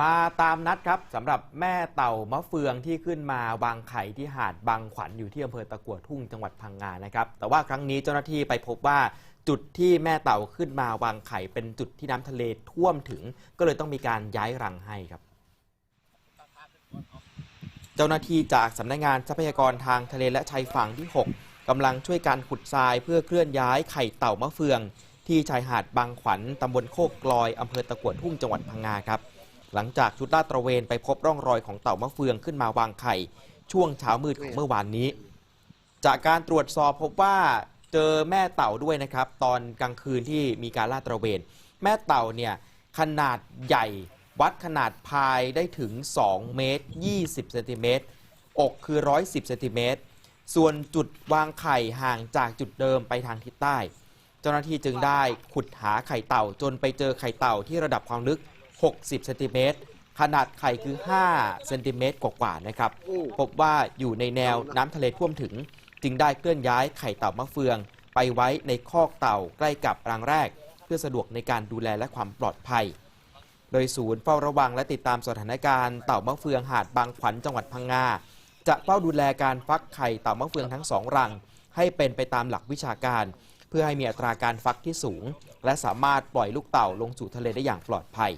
มาตามนัดครับสำหรับแม่เต่ามะเฟืองที่ขึ้นมาวางไข่ที่หาดบางขวัญอยู่ที่อำเภอตะกัวทุ่งจังหวัดพังงานะครับ แต่ว่าครั้งนี้เจ้าหน้าที่ไปพบว่าจุดที่แม่เต่าขึ้นมาวางไข่เป็นจุดที่น้ำทะเลท่วมถึง ก็เลยต้องมีการย้ายรังให้ครับ เจ้าหน้าที่จากสำนักงานทรัพยากรทางทะเลและชายฝั่งที่ 6กำลังช่วยการขุดทรายเพื่อเคลื่อนย้ายไข่เต่ามะเฟือง ที่ชายหาดบางขวัญตำบลโคกกลอยอำเภอตะกัวทุ่งจังหวัดพังงาครับ หลังจากชุดลาดตระเวนไปพบร่องรอยของเต่ามะเฟืองขึ้นมาวางไข่ ช่วงเช้ามืดของเมื่อวานนี้ จากการตรวจสอบพบว่าเจอแม่เต่าด้วยนะครับ ตอนกลางคืนที่มีการลาดตระเวน แม่เต่าเนี่ยขนาดใหญ่วัดขนาดพายได้ถึง 2 เมตร 20 เซนติเมตร อกคือ 110 เซนติเมตร ส่วนจุดวางไข่ห่างจากจุดเดิมไปทางทิศใต้ เจ้าหน้าที่จึงได้ขุดหาไข่เต่าจนไปเจอไข่เต่าที่ระดับความลึก 60เซนติเมตรขนาดไข่คือ5เซนติเมตรกว่าๆนะครับ พบว่าอยู่ในแนวน้ำทะเลท่วมถึง จึงได้เคลื่อนย้ายไข่เต่ามะเฟือง ไปไว้ในคอกเต่าใกล้กับรังแรก เพื่อสะดวกในการดูแลและความปลอดภัย โดยศูนย์เฝ้าระวังและติดตามสถานการณ์เต่ามะเฟืองหาดบางขวัญจังหวัดพังงาจะเฝ้าดูแลการฟักไข่เต่ามะเฟืองทั้งสองรัง ให้เป็นไปตามหลักวิชาการ เพื่อให้มีอัตราการฟักที่สูง และสามารถปล่อยลูกเต่าลงสู่ทะเลได้อย่างปลอดภัย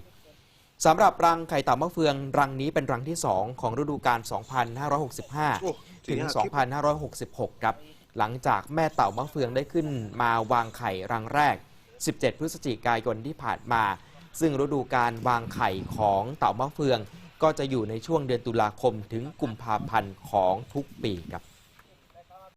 สำหรับรังไข่เต่ามะเฟือง รังนี้เป็นรังที่ 2 ของฤดูกาล 2565 ถึง 2566 ครับ หลังจากแม่เต่ามะเฟืองได้ขึ้นมาวางไข่รังแรก 17 พฤศจิกายนที่ผ่านมา ซึ่งฤดูการวางไข่ของเต่ามะเฟือง ก็จะอยู่ในช่วงเดือนตุลาคมถึงกุมภาพันธ์ของทุกปีครับ